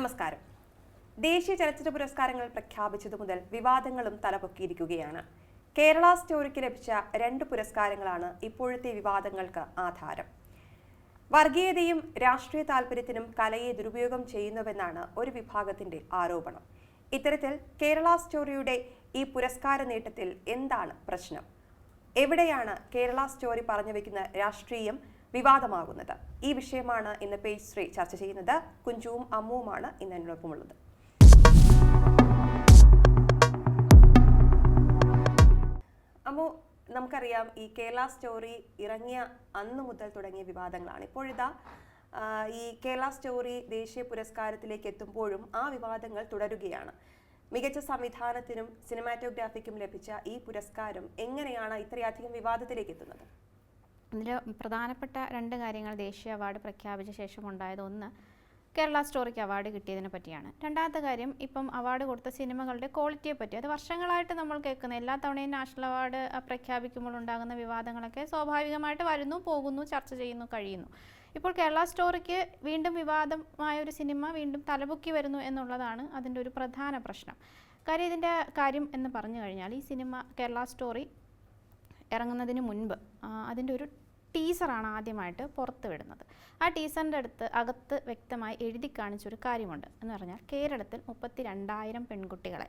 നമസ്കാരം. ദേശീയ ചലച്ചിത്ര പുരസ്കാരങ്ങൾ പ്രഖ്യാപിച്ചതു മുതൽ വിവാദങ്ങളും തലപൊക്കിയിരിക്കുകയാണ്. കേരള സ്റ്റോറിക്ക് ലഭിച്ച രണ്ട് പുരസ്കാരങ്ങളാണ് ഇപ്പോഴത്തെ വിവാദങ്ങൾക്ക് ആധാരം. വർഗീയതയും രാഷ്ട്രീയ താല്പര്യത്തിനും കലയെ ദുരുപയോഗം ചെയ്യുന്നുവെന്നാണ് ഒരു വിഭാഗത്തിന്റെ ആരോപണം. ഇത്തരത്തിൽ കേരള സ്റ്റോറിയുടെ ഈ പുരസ്കാര നേട്ടത്തിൽ എന്താണ് പ്രശ്നം? എവിടെയാണ് കേരള സ്റ്റോറി പറഞ്ഞു വെക്കുന്ന രാഷ്ട്രീയം വിവാദമാകുന്നത്. ഈ വിഷയമാണ് ഇന്ന് പേജ് ശ്രീ ചർച്ച ചെയ്യുന്നത്. കുഞ്ചുവും അമ്മുവുമാണ് ഇന്ന് എന്നോടൊപ്പമുള്ളത്. അമ്മു നമുക്കറിയാം ഈ കേരള സ്റ്റോറി ഇറങ്ങിയ അന്ന് മുതൽ തുടങ്ങിയ വിവാദങ്ങളാണ്. ഇപ്പോഴിതാ ഈ കേരള സ്റ്റോറി ദേശീയ പുരസ്കാരത്തിലേക്ക് എത്തുമ്പോഴും ആ വിവാദങ്ങൾ തുടരുകയാണ്. മികച്ച സംവിധാനത്തിനും സിനിമാറ്റോഗ്രാഫിക്കും ലഭിച്ച ഈ പുരസ്കാരം എങ്ങനെയാണ് ഇത്രയധികം വിവാദത്തിലേക്ക് എത്തുന്നത്? ഇതിൽ പ്രധാനപ്പെട്ട രണ്ട് കാര്യങ്ങൾ ദേശീയ അവാർഡ് പ്രഖ്യാപിച്ച ശേഷം ഉണ്ടായത് ഒന്ന് കേരള സ്റ്റോറിക്ക് അവാർഡ് കിട്ടിയതിനെ പറ്റിയാണ്. രണ്ടാമത്തെ കാര്യം ഇപ്പം അവാർഡ് കൊടുത്ത സിനിമകളുടെ ക്വാളിറ്റിയെ പറ്റി. അത് വർഷങ്ങളായിട്ട് നമ്മൾ കേൾക്കുന്ന എല്ലാ തവണയും നാഷണൽ അവാർഡ് പ്രഖ്യാപിക്കുമ്പോൾ ഉണ്ടാകുന്ന വിവാദങ്ങളൊക്കെ സ്വാഭാവികമായിട്ട് വരുന്നു പോകുന്നു ചർച്ച ചെയ്യുന്നു കഴിയുന്നു. ഇപ്പോൾ കേരള സ്റ്റോറിക്ക് വീണ്ടും വിവാദമായ ഒരു സിനിമ വീണ്ടും തലപൊക്കി വരുന്നു എന്നുള്ളതാണ് അതിന്റെ ഒരു പ്രധാന പ്രശ്നം. കാര്യം ഇതിന്റെ കാര്യം എന്ന് പറഞ്ഞു കഴിഞ്ഞാൽ ഈ സിനിമ കേരള സ്റ്റോറി ഇറങ്ങുന്നതിന് മുൻപ് അതിന്റെ ഒരു ടീസറാണ് ആദ്യമായിട്ട് പുറത്ത് വിടുന്നത്. ആ ടീസറിന്റെ അടുത്ത് അകത്ത് വ്യക്തമായി എഴുതി കാണിച്ചൊരു കാര്യമുണ്ട്. എന്ന് പറഞ്ഞാൽ കേരളത്തിൽ മുപ്പത്തി രണ്ടായിരം പെൺകുട്ടികളെ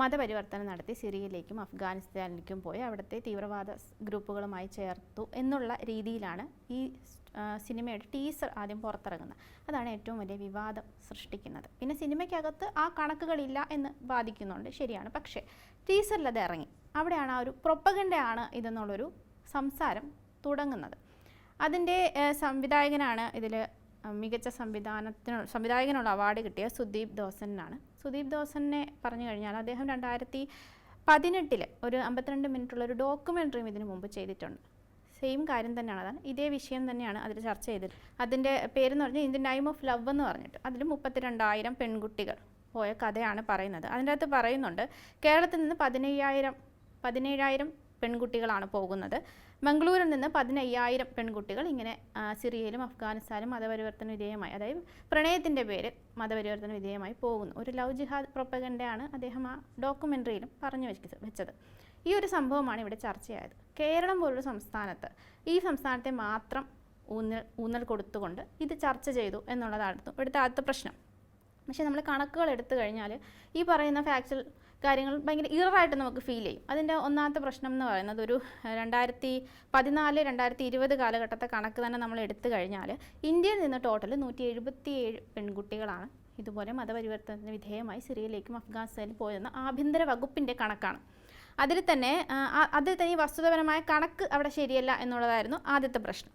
മതപരിവർത്തനം നടത്തി സിറിയയിലേക്കും അഫ്ഗാനിസ്ഥാനിലേക്കും പോയി അവിടുത്തെ തീവ്രവാദ ഗ്രൂപ്പുകളുമായി ചേർത്തു എന്നുള്ള രീതിയിലാണ് ഈ സിനിമയുടെ ടീസർ ആദ്യം പുറത്തിറങ്ങുന്നത്. അതാണ് ഏറ്റവും വലിയ വിവാദം സൃഷ്ടിക്കുന്നത്. പിന്നെ സിനിമയ്ക്കകത്ത് ആ കണക്കുകളില്ല എന്ന് ബാധിക്കുന്നുണ്ട് ശരിയാണ്. പക്ഷേ ടീസറിൽ അത് ഇറങ്ങി. അവിടെയാണ് ആ ഒരു പ്രൊപ്പഗണ്ടയാണ് ഇതെന്നുള്ളൊരു സംസാരം തുടങ്ങുന്നത്. അതിന്റെ സംവിധായകനാണ് ഇതിൽ മികച്ച സംവിധാനത്തിന് സംവിധായകനുള്ള അവാർഡ് കിട്ടിയ സുദീപ് ദോസനാണ്. സുദീപ് ദോസനെ പറഞ്ഞു കഴിഞ്ഞാൽ അദ്ദേഹം രണ്ടായിരത്തി പതിനെട്ടിൽ ഒരു അമ്പത്തിരണ്ട് മിനിറ്റുള്ള ഒരു ഡോക്യുമെന്ററിയും ഇതിനു മുമ്പ് ചെയ്തിട്ടുണ്ട്. സെയിം കാര്യം തന്നെയാണ്. അതാണ് ഇതേ വിഷയം തന്നെയാണ് അതിൽ ചർച്ച ചെയ്തത്. അതിന്റെ പേരെന്ന് പറഞ്ഞാൽ ഇന്ത്യൻ ടൈം ഓഫ് ലവ് എന്ന് പറഞ്ഞിട്ട് അതിൽ മുപ്പത്തിരണ്ടായിരം പെൺകുട്ടികൾ പോയ കഥയാണ് പറയുന്നത്. അതിന്റെ അകത്ത് പറയുന്നുണ്ട് കേരളത്തിൽ നിന്ന് പതിനയ്യായിരം പതിനേഴായിരം പെൺകുട്ടികളാണ് പോകുന്നത്. മംഗളൂരിൽ നിന്ന് പതിനയ്യായിരം പെൺകുട്ടികൾ ഇങ്ങനെ സിറിയയിലും അഫ്ഗാനിസ്ഥാനും മതപരിവർത്തന വിധേയമായി അതായത് പ്രണയത്തിന്റെ പേരിൽ മതപരിവർത്തന വിധേയമായി പോകുന്നു. ഒരു ലവ് ജിഹാദ് പ്രൊപ്പഗണ്ടയാണ് അദ്ദേഹം ആ ഡോക്യുമെന്ററിയിലും പറഞ്ഞു വെച്ചത്. ഈ ഒരു സംഭവമാണ് ഇവിടെ ചർച്ചയായത്. കേരളം പോലുള്ള സംസ്ഥാനത്ത് ഈ സംസ്ഥാനത്തെ മാത്രം ഊന്നൽ ഊന്നൽ കൊടുത്തുകൊണ്ട് ഇത് ചർച്ച ചെയ്തു എന്നുള്ളതായിരുന്നു ഇവിടുത്തെ ആദ്യത്തെ പ്രശ്നം. പക്ഷേ നമ്മൾ കണക്കുകൾ എടുത്തു കഴിഞ്ഞാൽ ഈ പറയുന്ന ഫാക്ച്വൽ കാര്യങ്ങൾ ഭയങ്കര ഇററായിട്ട് നമുക്ക് ഫീൽ ചെയ്യും. അതിന്റെ ഒന്നാമത്തെ പ്രശ്നം എന്ന് പറയുന്നത് ഒരു രണ്ടായിരത്തി പതിനാല് രണ്ടായിരത്തി ഇരുപത് കാലഘട്ടത്തെ കണക്ക് തന്നെ നമ്മൾ എടുത്തു കഴിഞ്ഞാൽ ഇന്ത്യയിൽ നിന്ന് ടോട്ടൽ നൂറ്റി എഴുപത്തി ഏഴ് പെൺകുട്ടികളാണ് ഇതുപോലെ മതപരിവർത്തനത്തിന് വിധേയമായി സിറിയയിലേക്കും അഫ്ഗാനിസ്ഥാനിൽ പോയെന്ന ആഭ്യന്തര വകുപ്പിന്റെ കണക്കാണ്. അതിൽ തന്നെ അതിൽ തന്നെ ഈ വസ്തുതപരമായ കണക്ക് അവിടെ ശരിയല്ല എന്നുള്ളതായിരുന്നു ആദ്യത്തെ പ്രശ്നം.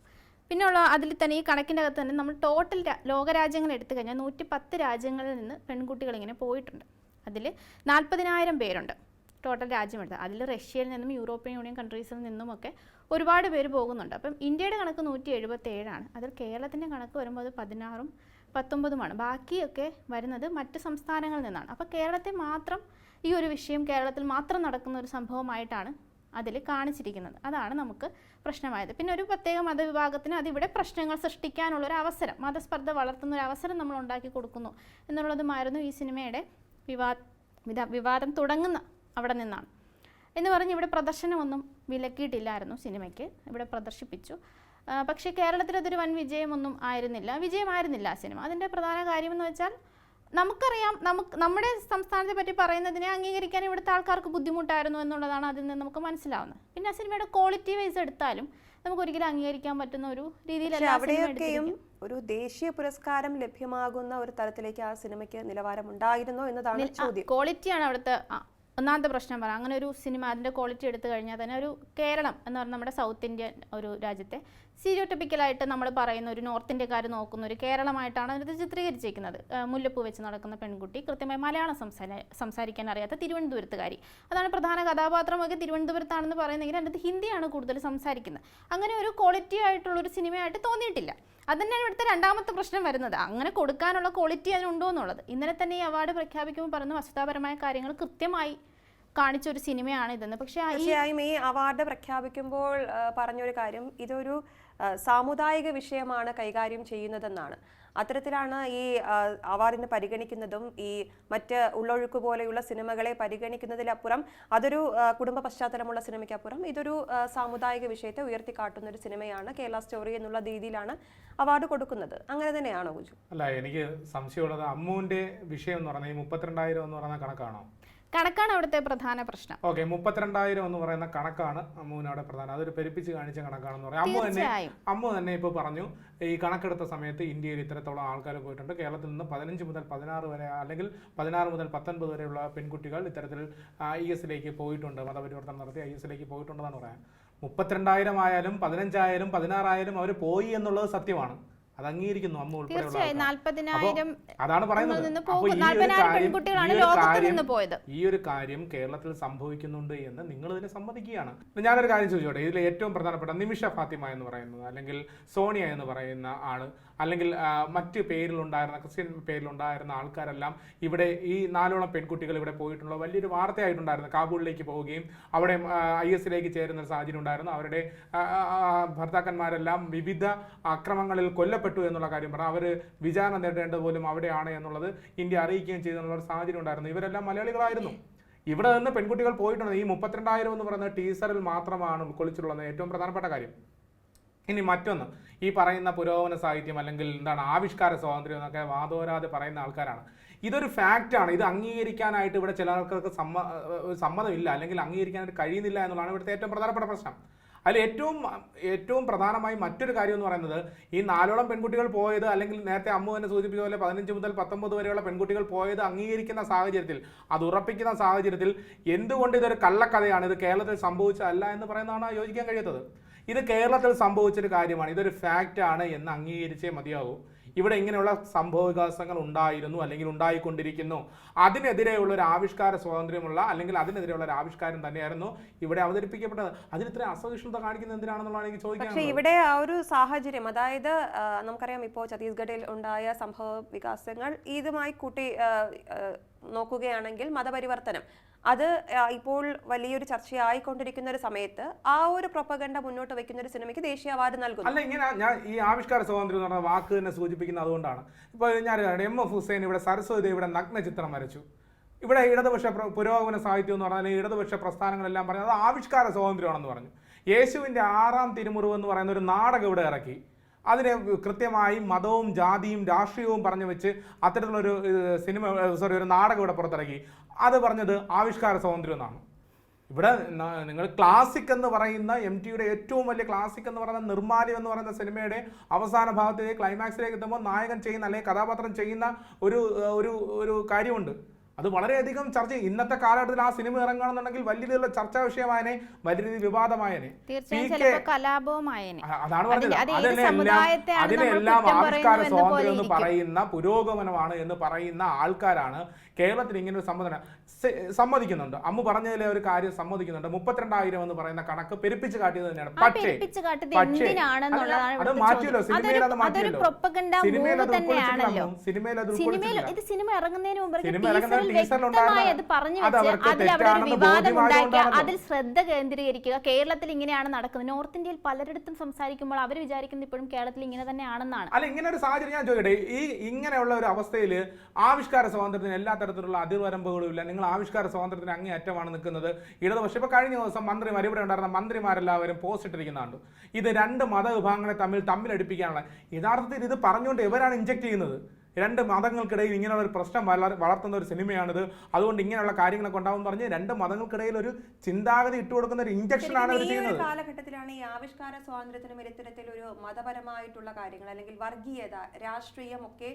പിന്നെ ഉള്ള അതിൽ തന്നെ ഈ കണക്കിന്റെ അകത്ത് തന്നെ നമ്മൾ ടോട്ടൽ ലോകരാജ്യങ്ങൾ എടുത്തു കഴിഞ്ഞാൽ നൂറ്റി പത്ത് രാജ്യങ്ങളിൽ നിന്ന് പെൺകുട്ടികൾ ഇങ്ങനെ പോയിട്ടുണ്ട്. അതിൽ നാൽപ്പതിനായിരം പേരുണ്ട് ടോട്ടൽ രാജ്യമെടുത്ത് അതിൽ റഷ്യയിൽ നിന്നും യൂറോപ്യൻ യൂണിയൻ കൺട്രീസിൽ നിന്നുമൊക്കെ ഒരുപാട് പേര് പോകുന്നുണ്ട്. അപ്പം ഇന്ത്യയുടെ കണക്ക് നൂറ്റി എഴുപത്തേഴാണ് അതിൽ കേരളത്തിന്റെ കണക്ക് വരുമ്പോൾ അത് പതിനാറും പത്തൊമ്പതുമാണ്. ബാക്കിയൊക്കെ വരുന്നത് മറ്റ് സംസ്ഥാനങ്ങളിൽ നിന്നാണ്. അപ്പോൾ കേരളത്തെ മാത്രം ഈ ഒരു വിഷയം കേരളത്തിൽ മാത്രം നടക്കുന്ന ഒരു സംഭവമായിട്ടാണ് അതിൽ കാണിച്ചിരിക്കുന്നത്. അതാണ് നമുക്ക് പ്രശ്നമായത്. പിന്നെ ഒരു പ്രത്യേക മതവിഭാഗത്തിന് അതിവിടെ പ്രശ്നങ്ങൾ സൃഷ്ടിക്കാനുള്ള ഒരു അവസരം മതസ്പർദ്ധ വളർത്തുന്ന ഒരു അവസരം നമ്മൾ ഉണ്ടാക്കി കൊടുക്കുന്നു എന്നുള്ളതുമായിരുന്നു ഈ സിനിമയുടെ വിവാ വിവാദം തുടങ്ങുന്ന അവിടെ നിന്നാണ്. എന്ന് പറഞ്ഞ് ഇവിടെ പ്രദർശനമൊന്നും വിലക്കിയിട്ടില്ലായിരുന്നു സിനിമയ്ക്ക്. ഇവിടെ പ്രദർശിപ്പിച്ചു. പക്ഷേ കേരളത്തിൽ അതൊരു വൻ വിജയമൊന്നും ആയിരുന്നില്ല. വിജയമായിരുന്നില്ല ആ സിനിമ. അതിന്റെ പ്രധാന കാര്യമെന്ന് വെച്ചാൽ നമുക്കറിയാം നമുക്ക് നമ്മുടെ സംസ്ഥാനത്തെ പറ്റി പറയുന്നതിനെ അംഗീകരിക്കാൻ ഇവിടുത്തെ ആൾക്കാർക്ക് ബുദ്ധിമുട്ടായിരുന്നു എന്നുള്ളതാണ് അതിൽ നിന്ന് നമുക്ക് മനസ്സിലാവുന്നത്. പിന്നെ ആ സിനിമയുടെ ക്വാളിറ്റി വൈസ് എടുത്താലും നമുക്ക് ഒരിക്കലും അംഗീകരിക്കാൻ പറ്റുന്ന ഒരു അവിടെയൊക്കെയും ഒരു ദേശീയ പുരസ്കാരം ലഭ്യമാകുന്ന ഒരു തരത്തിലേക്ക് ആ സിനിമയ്ക്ക് നിലവാരം ഉണ്ടായിരുന്നോ എന്നതാണ് ചോദ്യം. ക്വാളിറ്റിയാണ് അവിടുത്തെ ആ, ഒന്നാമത്തെ പ്രശ്നം പറയാം. അങ്ങനെ ഒരു സിനിമ അതിന്റെ ക്വാളിറ്റി എടുത്തു കഴിഞ്ഞാൽ തന്നെ ഒരു കേരളം എന്ന് പറഞ്ഞാൽ നമ്മുടെ സൗത്ത് ഇന്ത്യൻ ഒരു രാജ്യത്തെ സീരിയോട്ടിപ്പിക്കലായിട്ട് നമ്മൾ പറയുന്ന ഒരു നോർത്ത് ഇന്ത്യക്കാർ നോക്കുന്ന ഒരു കേരളമായിട്ടാണ് അതിനകത്ത് ചിത്രീകരിച്ചിരിക്കുന്നത്. മുല്ലപ്പൂ വെച്ച് നടക്കുന്ന പെൺകുട്ടി കൃത്യമായി മലയാളം സംസാര സംസാരിക്കാൻ അറിയാത്ത തിരുവനന്തപുരത്തുകാരി. അതാണ് പ്രധാന കഥാപാത്രമൊക്കെ തിരുവനന്തപുരത്താണെന്ന് പറയുന്നെങ്കിൽ അതിനകത്ത് ഹിന്ദിയാണ് കൂടുതൽ സംസാരിക്കുന്നത്. അങ്ങനെ ഒരു ക്വാളിറ്റി ആയിട്ടുള്ള ഒരു സിനിമയായിട്ട് തോന്നിയിട്ടില്ല. അത് തന്നെയാണ് ഇവിടുത്തെ രണ്ടാമത്തെ പ്രശ്നം വരുന്നത്. അങ്ങനെ കൊടുക്കാനുള്ള ക്വാളിറ്റി അതിനുണ്ടോ എന്നുള്ളത് ഇന്നലെ തന്നെ ഈ അവാർഡ് പ്രഖ്യാപിക്കുമ്പോൾ പറഞ്ഞ വസ്തുതാപരമായ കാര്യങ്ങൾ കൃത്യമായി കാണിച്ച ഒരു സിനിമയാണ് ഇതെന്ന്. പക്ഷേ തീർച്ചയായും ഈ അവാർഡ് പ്രഖ്യാപിക്കുമ്പോൾ പറഞ്ഞൊരു കാര്യം ഇതൊരു സാമുദായിക വിഷയമാണ് കൈകാര്യം ചെയ്യുന്നതെന്നാണ്. അത്തരത്തിലാണ് ഈ അവാർഡിന് പരിഗണിക്കുന്നതും ഈ മറ്റ് ഉള്ളൊഴുക്ക് പോലെയുള്ള സിനിമകളെ പരിഗണിക്കുന്നതിലപ്പുറം അതൊരു കുടുംബ പശ്ചാത്തലമുള്ള സിനിമയ്ക്കപ്പുറം ഇതൊരു സാമുദായിക വിഷയത്തെ ഉയർത്തിക്കാട്ടുന്ന ഒരു സിനിമയാണ് കേരള സ്റ്റോറി എന്നുള്ള രീതിയിലാണ് അവാർഡ് കൊടുക്കുന്നത്. അങ്ങനെ തന്നെയാണോ ഗുജു അല്ല എനിക്ക് സംശയമുള്ളത് അമ്മുവിന്റെ വിഷയം എന്ന് പറഞ്ഞാൽ ഈ മുപ്പത്തിരണ്ടായിരം എന്ന് പറഞ്ഞ കണക്കാണോ? കണക്കാണ് അവിടുത്തെ പ്രധാന പ്രശ്നം. ഓക്കെ മുപ്പത്തിരണ്ടായിരം എന്ന് പറയുന്ന കണക്കാണ് അമ്മുവിന് അവിടെ പ്രധാനം. അതൊരു പെരുപ്പിച്ച് കാണിച്ച കണക്കാണെന്ന് പറയാം. അമ്മു തന്നെ അമ്മു തന്നെ ഇപ്പോൾ പറഞ്ഞു ഈ കണക്കെടുത്ത സമയത്ത് ഇന്ത്യയിൽ ഇത്രത്തോളം ആൾക്കാർ പോയിട്ടുണ്ട്. കേരളത്തിൽ നിന്ന് പതിനഞ്ച് മുതൽ പതിനാറ് വരെ അല്ലെങ്കിൽ പതിനാറ് മുതൽ പത്തൊൻപത് വരെയുള്ള പെൺകുട്ടികൾ ഇത്തരത്തിൽ ഐ എസിലേക്ക് പോയിട്ടുണ്ട്. മതപരിവർത്തനം നടത്തി ഐ എസിലേക്ക് പോയിട്ടുണ്ടെന്നാണ് പറയാം. മുപ്പത്തിരണ്ടായിരം ആയാലും പതിനഞ്ചായാലും പതിനാറായാലും അവർ പോയി എന്നുള്ളത് സത്യമാണ്. അത് അംഗീകരിക്കുന്നു അമ്മ ഉൾപ്പെടെയുള്ള അതാണ് പറയുന്നത്. ഈ ഒരു കാര്യം- കേരളത്തിൽ സംഭവിക്കുന്നുണ്ട് എന്ന് നിങ്ങൾ ഇതിനെ സമ്മതിക്കുകയാണ്. ഞാനൊരു കാര്യം ചോദിച്ചോട്ടെ. ഇതിൽ ഏറ്റവും പ്രധാനപ്പെട്ട നിമിഷ ഫാത്തിമ എന്ന് പറയുന്നത് അല്ലെങ്കിൽ സോണിയ എന്ന് പറയുന്ന ആൾ അല്ലെങ്കിൽ മറ്റ് പേരിലുണ്ടായിരുന്ന ക്രിസ്ത്യൻ പേരിലുണ്ടായിരുന്ന ആൾക്കാരെല്ലാം ഇവിടെ ഈ നാലോളം പെൺകുട്ടികൾ ഇവിടെ പോയിട്ടുള്ള വലിയൊരു വാർത്തയായിട്ടുണ്ടായിരുന്നു. കാബൂളിലേക്ക് പോവുകയും അവിടെ ഐ എസിലേക്ക് ചേരുന്ന ഒരു സാഹചര്യം ഉണ്ടായിരുന്നു. അവരുടെ ഭർത്താക്കന്മാരെല്ലാം വിവിധ അക്രമങ്ങളിൽ കൊല്ലപ്പെട്ടു എന്നുള്ള കാര്യം പറഞ്ഞു. അവർ വിചാരണ നേടേണ്ടത് പോലും അവിടെയാണ് എന്നുള്ളത് ഇന്ത്യ അറിയിക്കുകയും ചെയ്തെന്നുള്ള ഒരു സാഹചര്യം ഉണ്ടായിരുന്നു. ഇവരെല്ലാം മലയാളികളായിരുന്നു. ഇവിടെ നിന്ന് പെൺകുട്ടികൾ പോയിട്ടുണ്ട് ഈ മുപ്പത്തിരണ്ടായിരം എന്ന് പറയുന്ന ടീസറിൽ മാത്രമാണ് ഉൾക്കൊള്ളിച്ചിട്ടുള്ളത് ഏറ്റവും പ്രധാനപ്പെട്ട കാര്യം. ഇനി മറ്റൊന്ന് ഈ പറയുന്ന പുരോഗമന സാഹിത്യം അല്ലെങ്കിൽ എന്താണ് ആവിഷ്കാര സ്വാതന്ത്ര്യം എന്നൊക്കെ വാദോരാതെ പറയുന്ന ആൾക്കാരാണ്. ഇതൊരു ഫാക്റ്റാണ് ഇത് അംഗീകരിക്കാനായിട്ട് ഇവിടെ ചില ആൾക്കാർക്ക് സമ്മ സമ്മതമില്ല. അല്ലെങ്കിൽ അംഗീകരിക്കാനായിട്ട് കഴിയുന്നില്ല എന്നുള്ളതാണ് ഇവിടുത്തെ ഏറ്റവും പ്രധാനപ്പെട്ട പ്രശ്നം. അതിൽ ഏറ്റവും ഏറ്റവും പ്രധാനമായി മറ്റൊരു കാര്യം എന്ന് പറയുന്നത് ഈ നാലോളം പെൺകുട്ടികൾ പോയത് അല്ലെങ്കിൽ നേരത്തെ അമ്മു തന്നെ സൂചിപ്പിച്ച പോലെ പതിനഞ്ച് മുതൽ പത്തൊമ്പത് വരെയുള്ള പെൺകുട്ടികൾ പോയത് അംഗീകരിക്കുന്ന സാഹചര്യത്തിൽ അത് ഉറപ്പിക്കുന്ന സാഹചര്യത്തിൽ എന്തുകൊണ്ട് ഇതൊരു കള്ളക്കഥയാണ്? ഇത് കേരളത്തിൽ സംഭവിച്ചതല്ല എന്ന് പറയുന്നതാണ് യോജിക്കാൻ കഴിയാത്തത്? ഇത് കേരളത്തിൽ സംഭവിച്ചൊരു കാര്യമാണ്. ഇതൊരു ഫാക്റ്റ് ആണ് എന്ന് അംഗീകരിച്ചേ മതിയാകൂ ഇവിടെ ഇങ്ങനെയുള്ള സംഭവ വികാസങ്ങൾ ഉണ്ടായിരുന്നു അല്ലെങ്കിൽ ഉണ്ടായിക്കൊണ്ടിരിക്കുന്നു. അതിനെതിരെയുള്ള ഒരു ആവിഷ്കാര സ്വാതന്ത്ര്യമുള്ള അല്ലെങ്കിൽ അതിനെതിരെയുള്ള ഒരു ആവിഷ്കാരം തന്നെയായിരുന്നു ഇവിടെ അവതരിപ്പിക്കപ്പെട്ടത്. അതിന് ഇത്ര അസഹിഷ്ണുത കാണിക്കുന്നത് എന്തിനാണെന്നുള്ളതാണ് എനിക്ക് ചോദിക്കുന്നത് പക്ഷേ ഇവിടെ ആ ഒരു സാഹചര്യം അതായത് നമുക്കറിയാം ഇപ്പോൾ ഛത്തീസ്ഗഡിൽ ഉണ്ടായ സംഭവ വികാസങ്ങൾ ഇതുമായി കൂട്ടി നോക്കുകയാണെങ്കിൽ മതപരിവർത്തനം. അത് ഇപ്പോൾ വലിയൊരു ചർച്ചയായിക്കൊണ്ടിരിക്കുന്ന ഒരു സമയത്ത് ആ ഒരു പ്രൊപ്പഗണ്ട മുന്നോട്ട് വെക്കുന്ന ഒരു സിനിമയ്ക്ക് ദേശീയ അവാർഡ് നൽകുന്നു. അല്ല ഇങ്ങനെ ഞാൻ ഈ ആവിഷ്കാര സ്വാതന്ത്ര്യം എന്ന് പറഞ്ഞ വാക്ക് തന്നെ സൂചിപ്പിക്കുന്നത് അതുകൊണ്ടാണ്. ഇപ്പോൾ ഞാൻ എം എഫ് ഹുസൈൻ ഇവിടെ സരസ്വതി ഇവിടെ നഗ്ന ചിത്രം വരച്ചു. ഇവിടെ ഇടതുപക്ഷ പുരോഗമന സാഹിത്യം എന്ന് പറഞ്ഞാൽ ഇടതുപക്ഷ പ്രസ്ഥാനങ്ങളെല്ലാം പറഞ്ഞത് അത് ആവിഷ്കാര സ്വാതന്ത്ര്യമാണെന്ന് പറഞ്ഞു. യേശുവിന്റെ ആറാം തിരുമുറിവ് എന്ന് പറയുന്ന ഒരു നാടകം ഇവിടെ ഇറക്കി. അതിനെ കൃത്യമായി മതവും ജാതിയും രാഷ്ട്രീയവും പറഞ്ഞു വെച്ച് അത്തരത്തിലുള്ളൊരു ഏഹ്, സിനിമ സോറി ഒരു നാടകം ഇവിടെ പുറത്തിറക്കി. അത് പറഞ്ഞത് ആവിഷ്കാര സ്വാതന്ത്ര്യം എന്നാണ്. ഇവിടെ നിങ്ങൾ ക്ലാസിക് എന്ന് പറയുന്ന എം ടിയുടെ ഏറ്റവും വലിയ ക്ലാസിക് എന്ന് പറയുന്ന നിർമ്മാല്യം എന്ന് പറയുന്ന സിനിമയുടെ അവസാന ഭാഗത്തിലേക്ക് ക്ലൈമാക്സിലേക്ക് എത്തുമ്പോൾ നായകൻ ചെയ്യുന്ന അല്ലെങ്കിൽ കഥാപാത്രം ചെയ്യുന്ന ഒരു ഒരു ഒരു കാര്യമുണ്ട്. അത് വളരെയധികം ചർച്ച. ഇന്നത്തെ കാലഘട്ടത്തിൽ ആ സിനിമ ഇറങ്ങുകയാണെന്നുണ്ടെങ്കിൽ വലിയ രീതിയിലുള്ള ചർച്ചാ വിഷയമായനെ വലിയ രീതിയിൽ വിവാദമായനെ. അതാണ് പറഞ്ഞത്. അതിനെല്ലാം ആവിഷ്കാര സ്വാതന്ത്ര്യം എന്ന് പറയുന്ന പുരോഗമനമാണ് എന്ന് പറയുന്ന ആൾക്കാരാണ് കേരളത്തിൽ ഇങ്ങനെ ഒരു സമ്മതന സമ്മതിക്കുന്നുണ്ട്. അമ്മ പറഞ്ഞതിലെ ഒരു കാര്യം സമ്മതിക്കുന്നുണ്ട്. മുപ്പത്തിരണ്ടായിരം എന്ന് പറയുന്ന കണക്ക് പെരുപ്പിച്ച് കാട്ടിയത് തന്നെയാണ്. പക്ഷേ അത് മാറ്റിയല്ലോ. സിനിമയിൽ അത് മാറ്റിയല്ലോ. സിനിമയിൽ അത് ഉൾക്കൊള്ളിച്ചിട്ടില്ല സിനിമയിൽ അത് ഉൾക്കൊള്ളിച്ചിട്ടില്ല. സിനിമ ഇറങ്ങുന്നതിന് മുമ്പ് സിനിമ ഇറങ്ങുന്ന ടീസറിൽ ടീസറിൽ അത് പറഞ്ഞു അത് അവർക്ക് തെറ്റാണെന്ന് ശ്രദ്ധ കേന്ദ്രീകരിക്കുക. കേരളത്തിൽ ഇങ്ങനെയാണ് നടക്കുന്നത്. നോർത്ത് ഇന്ത്യയിൽ പലരിടത്തും സംസാരിക്കുമ്പോൾ അവർ വിചാരിക്കുന്നത് ഇപ്പോഴും കേരളത്തിൽ ഇങ്ങനെ തന്നെയാണെന്നാണ്. അല്ല ഇങ്ങനെ ഒരു സാഹചര്യം ഞാൻ ചോദിക്കട്ടെ. ഈ ഇങ്ങനെയുള്ള ഒരു അവസ്ഥയിൽ ആവിഷ്കാര സ്വാതന്ത്ര്യത്തിന് എല്ലാ തരത്തിലുള്ള അതിർവരമ്പുകളുമില്ല നിങ്ങൾ ആവിഷ്കാര സ്വാതന്ത്ര്യത്തിന് അങ്ങേ അറ്റമാണ് നിൽക്കുന്നത്. ഇടതുപക്ഷം ഇപ്പൊ കഴിഞ്ഞ ദിവസം മന്ത്രിമാർ ഇവിടെ ഉണ്ടായിരുന്ന മന്ത്രിമാരെല്ലാവരും പോസ്റ്റ് ഇട്ടിരിക്കുന്നുണ്ട് ഇത് രണ്ട് മതവിഭാഗങ്ങളെ തമ്മിൽ തമ്മിലടിപ്പിക്കാനുള്ള യഥാർത്ഥത്തിൽ ഇത് പറഞ്ഞുകൊണ്ട് ഇവരാണ് ഇഞ്ചക്ട് ചെയ്യുന്നത്. രണ്ട് മതങ്ങൾക്കിടയിൽ ഇങ്ങനെയുള്ള ഒരു പ്രശ്നം വളർ വളർത്തുന്ന ഒരു സിനിമയാണിത്. അതുകൊണ്ട് ഇങ്ങനെയുള്ള കാര്യങ്ങളൊക്കെ ഉണ്ടാവും പറഞ്ഞ് രണ്ട് മതങ്ങൾക്കിടയിൽ ഒരു ചിന്താഗതി ഇട്ട് കൊടുക്കുന്ന ഒരു ഇഞ്ചക്ഷൻ ആണ് ചെയ്യുന്നത്. കാലഘട്ടത്തിലാണ് ഈ ആവിഷ്കാര സ്വാതന്ത്ര്യത്തിനും ഇത്തരത്തിൽ ഒരു മതപരമായിട്ടുള്ള കാര്യങ്ങൾ അല്ലെങ്കിൽ വർഗീയത രാഷ്ട്രീയം ഒക്കെ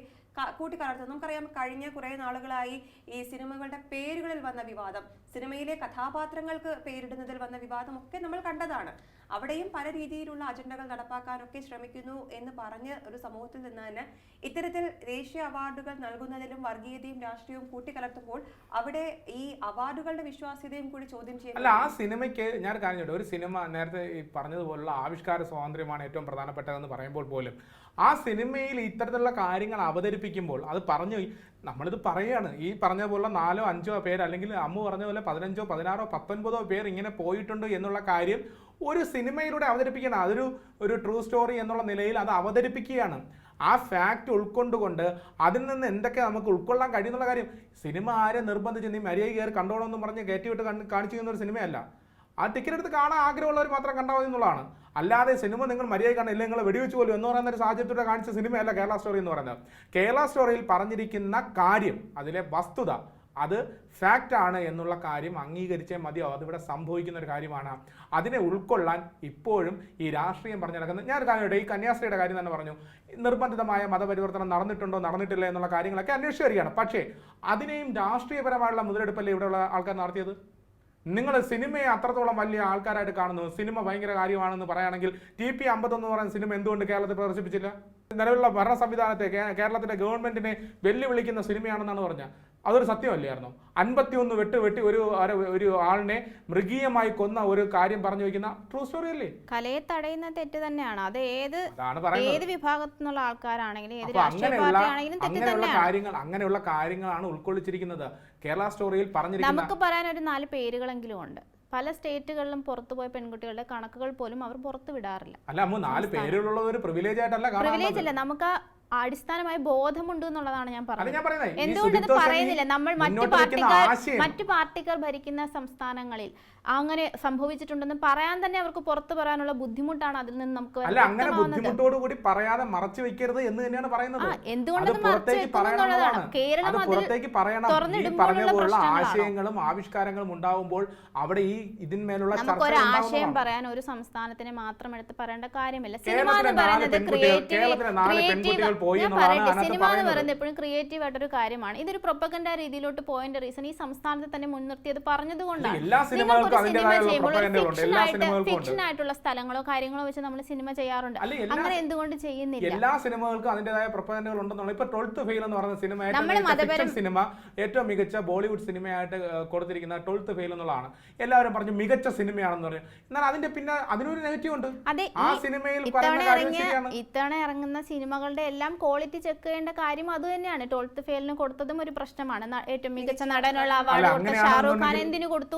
കൂട്ടിക്കലർത്തുന്നത് നമുക്കറിയാം കഴിഞ്ഞ കുറെ നാളുകളായി ഈ സിനിമകളുടെ പേരുകളിൽ വന്ന വിവാദം. സിനിമയിലെ കഥാപാത്രങ്ങൾക്ക് പേരിടുന്നതിൽ വന്ന വിവാദം ഒക്കെ നമ്മൾ കണ്ടതാണ്. അവിടെയും പല രീതിയിലുള്ള അജണ്ടകൾ നടപ്പാക്കാനൊക്കെ ശ്രമിക്കുന്നു എന്ന് പറഞ്ഞ് ഒരു സമൂഹത്തിൽ നിന്ന് തന്നെ ഇത്തരത്തിൽ ദേശീയ അവാർഡുകൾ നൽകുന്നതിലും വർഗീയതയും രാഷ്ട്രീയവും കൂട്ടിക്കലർത്തുമ്പോൾ അവിടെ ഈ അവാർഡുകളുടെ വിശ്വാസ്യതയും കൂടി ചോദ്യം അല്ല ആ സിനിമയ്ക്ക് ഞാൻ കാര്യം ഒരു സിനിമ നേരത്തെ ഈ പറഞ്ഞതുപോലുള്ള ആവിഷ്കാര സ്വാതന്ത്ര്യമാണ് ഏറ്റവും പ്രധാനപ്പെട്ടതെന്ന് പറയുമ്പോൾ പോലും ആ സിനിമയിൽ ഇത്തരത്തിലുള്ള കാര്യങ്ങൾ അവതരിപ്പിക്കുമ്പോൾ അത് പറഞ്ഞു നമ്മളിത് പറയുകയാണ് ഈ പറഞ്ഞ പോലെ നാലോ അഞ്ചോ പേര് അല്ലെങ്കിൽ അമ്മ പറഞ്ഞ പോലെ പതിനഞ്ചോ പതിനാറോ പത്തൊൻപതോ പേർ ഇങ്ങനെ പോയിട്ടുണ്ട് എന്നുള്ള കാര്യം ഒരു സിനിമയിലൂടെ അവതരിപ്പിക്കണം അതൊരു ഒരു ട്രൂ സ്റ്റോറി എന്നുള്ള നിലയിൽ അത് അവതരിപ്പിക്കുകയാണ്. ആ ഫാക്റ്റ് ഉൾക്കൊണ്ടുകൊണ്ട് അതിൽ നിന്ന് എന്തൊക്കെ നമുക്ക് ഉൾക്കൊള്ളാൻ കഴിയുന്നുള്ള കാര്യം. സിനിമ ആരെ നിർബന്ധിച്ച് നീ മര്യാദ കയറി കണ്ടോണമെന്ന് പറഞ്ഞ് കയറ്റി വിട്ട് കാണിച്ചു തരുന്ന ഒരു സിനിമയല്ല. ആ ടിക്കറ്റ് എടുത്ത് കാണാൻ ആഗ്രഹമുള്ളവർ മാത്രം കണ്ടാൽ മതി എന്നുള്ളതാണ്. അല്ലാതെ സിനിമ നിങ്ങൾ മര്യാദ ഇല്ലെങ്കിൽ നിങ്ങൾ വെടിവെച്ച് പോലും എന്ന് പറയുന്ന ഒരു സാഹചര്യത്തിലൂടെ കാണിച്ച സിനിമയല്ല കേരള സ്റ്റോറി എന്ന് പറയുന്നത്. കേരള സ്റ്റോറിയിൽ പറഞ്ഞിരിക്കുന്ന കാര്യം അതിലെ വസ്തുത അത് ഫാക്റ്റ് ആണ് എന്നുള്ള കാര്യം അംഗീകരിച്ചേ മതിയോ അതിവിടെ സംഭവിക്കുന്ന ഒരു കാര്യമാണ്. അതിനെ ഉൾക്കൊള്ളാൻ ഇപ്പോഴും ഈ രാഷ്ട്രീയം പറഞ്ഞു നടക്കുന്നത് ഞാൻ ചോദിക്കട്ടെ? ഈ കന്യാസ്ത്രീയുടെ കാര്യം തന്നെ പറഞ്ഞു. നിർബന്ധിതമായ മതപരിവർത്തനം നടന്നിട്ടുണ്ടോ നടന്നിട്ടില്ല എന്നുള്ള കാര്യങ്ങളൊക്കെ അന്വേഷിച്ച് വരികയാണ്. പക്ഷേ അതിനെയും രാഷ്ട്രീയപരമായുള്ള മുതലെടുപ്പല്ലേ ഇവിടെയുള്ള ആൾക്കാർ നടത്തിയത്? നിങ്ങൾ സിനിമയെ അത്രത്തോളം വലിയ ആൾക്കാരായിട്ട് കാണുന്നു. സിനിമ ഭയങ്കര കാര്യമാണെന്ന് പറയുകയാണെങ്കിൽ ടി പി അമ്പത്തൊന്ന് പറയുന്ന സിനിമ എന്തുകൊണ്ട് കേരളത്തിൽ പ്രദർശിപ്പിച്ചില്ല? നിലവിലുള്ള ഭരണ സംവിധാനത്തെ കേരളത്തിലെ കേരളത്തിന്റെ ഗവൺമെന്റിനെ വെല്ലുവിളിക്കുന്ന സിനിമയാണെന്നാണ് പറഞ്ഞത് അതൊരു സത്യമല്ലായിരുന്നു? അൻപത്തിയൊന്ന് വെട്ട് വെട്ടി ഒരു ഒരു ആളിനെ മൃഗീയമായി കൊന്ന ഒരു കാര്യം പറഞ്ഞു വെക്കുന്ന ട്രൂ സ്റ്റോറി അല്ലേ? കലയെ തടയുന്ന തെറ്റ് തന്നെയാണ്. അത് ഏത് ഏത് വിഭാഗത്തിൽ നിന്നുള്ള ആൾക്കാരാണെങ്കിലും അങ്ങനെയുള്ള കാര്യങ്ങൾ അങ്ങനെയുള്ള കാര്യങ്ങളാണ് ഉൾക്കൊള്ളിച്ചിരിക്കുന്നത്. കേരള സ്റ്റോറിയിൽ പറഞ്ഞിരിക്കുന്ന നമുക്ക് പറയാൻ ഒരു നാല് പേരുകളെങ്കിലും ഉണ്ട്. പല സ്റ്റേറ്റുകളിലും പുറത്തുപോയ പെൺകുട്ടികളുടെ കണക്കുകൾ പോലും അവർ പുറത്തു വിടാറില്ല. അല്ല അമ്മ നാല് പേരുകളുള്ള ഒരു പ്രിവിലേജ് ആയിട്ടല്ല പ്രിവിലേജ് അല്ല. നമുക്ക് അടിസ്ഥാനമായ ബോധമുണ്ട് എന്നുള്ളതാണ് ഞാൻ പറഞ്ഞത് ദോശ ഈ പറയുന്നില്ല. നമ്മൾ മറ്റു പാർട്ടികൾ പാർട്ടിക്കാർ മറ്റു പാർട്ടിക്കാർ ഭരിക്കുന്ന സംസ്ഥാനങ്ങളിൽ അങ്ങനെ സംഭവിച്ചിട്ടുണ്ടെന്ന് പറയാൻ തന്നെ അവർക്ക് പുറത്തു പറയാനുള്ള ബുദ്ധിമുട്ടാണ് അതിൽ നിന്ന് നമുക്ക് അല്ല അങ്ങനെ ബുദ്ധിമുട്ടോട് കൂടി പറയാതെ മറച്ചു വെക്കരുത് എന്ന് തന്നെയാണ് പറയുന്നത്. എന്തുകൊണ്ടാണ് എന്തുകൊണ്ടത് മറച്ചു പുറത്തേക്ക് വെക്കുന്നു എന്നുള്ളതാണ്. പറയണമെന്നാണ് കേരളം പുറത്തേക്ക് പറയണം. ആശയങ്ങളും ആവിഷ്കാരങ്ങളും ഉണ്ടാവുമ്പോൾ അവിടെ ഈ ഇതിന്മേലുള്ള ഒരു ആശയം പറയാൻ ഒരു സംസ്ഥാനത്തിനെ മാത്രം എടുത്ത് പറയേണ്ട കാര്യമില്ല. സിനിമ എന്ന് പറയുന്നത് ക്രിയേറ്റീവ് പോയി എന്നുള്ളതാണ് സിനിമ എന്ന് പറയുന്നത്. എപ്പോഴും ക്രിയേറ്റീവ് ആയിട്ടൊരു കാര്യമാണ്. ഇതൊരു പ്രൊപ്പഗൻഡ രീതിയിലോട്ട് പോയതിന്റെ റീസൺ ഈ സംസ്ഥാനത്തെ തന്നെ മുൻനിർത്തി അത് പറഞ്ഞതുകൊണ്ടാണ് എല്ലാ സിനിമകൾക്കും. എല്ലാ സിനിമകൾക്കും. ഫിക്ഷൻ ആയിട്ടുള്ള സ്ഥലങ്ങളോ കാര്യങ്ങളോ വെച്ച് നമ്മൾ സിനിമ ചെയ്യാറുണ്ട്. അങ്ങനെ എന്തുകൊണ്ട് ചെയ്യുന്നില്ല? എല്ലാ സിനിമകൾക്കും അതിന്റേതായ പ്രൊപ്പഗൻഡകൾ ഉണ്ടെന്നുള്ള ഇപ്പൊ ട്വൽത്ത് ഫെയിൽ എന്ന് പറയുന്ന സിനിമ ഏറ്റവും സിനിമ ഏറ്റവും മികച്ച ബോളിവുഡ് സിനിമയായിട്ട് കൊടുത്തിരിക്കുന്ന ട്വൽത്ത് ഫെയിൽ എന്നുള്ളതാണ്. എല്ലാവരും പറഞ്ഞു മികച്ച സിനിമയാണെന്ന് പറഞ്ഞു എന്നാൽ അതിന്റെ പിന്നെ അതിനൊരു നെഗറ്റീവ് ഉണ്ട്. ആ സിനിമയിൽ ഇത്തവണ ഇറങ്ങുന്ന സിനിമകളുടെ എല്ലാം ക്വാളിറ്റി ചെക്ക് ചെയ്യേണ്ട കാര്യം അത് തന്നെയാണ്. ട്വൽത്ത് ഫെയിലിന് കൊടുത്തതും ഒരു പ്രശ്നമാണ്. ഏറ്റവും മികച്ച നടനുള്ള അവാർഡ് കൊടുത്ത ഷാറൂഖ് ഖാൻ എന്തിനു കൊടുത്തു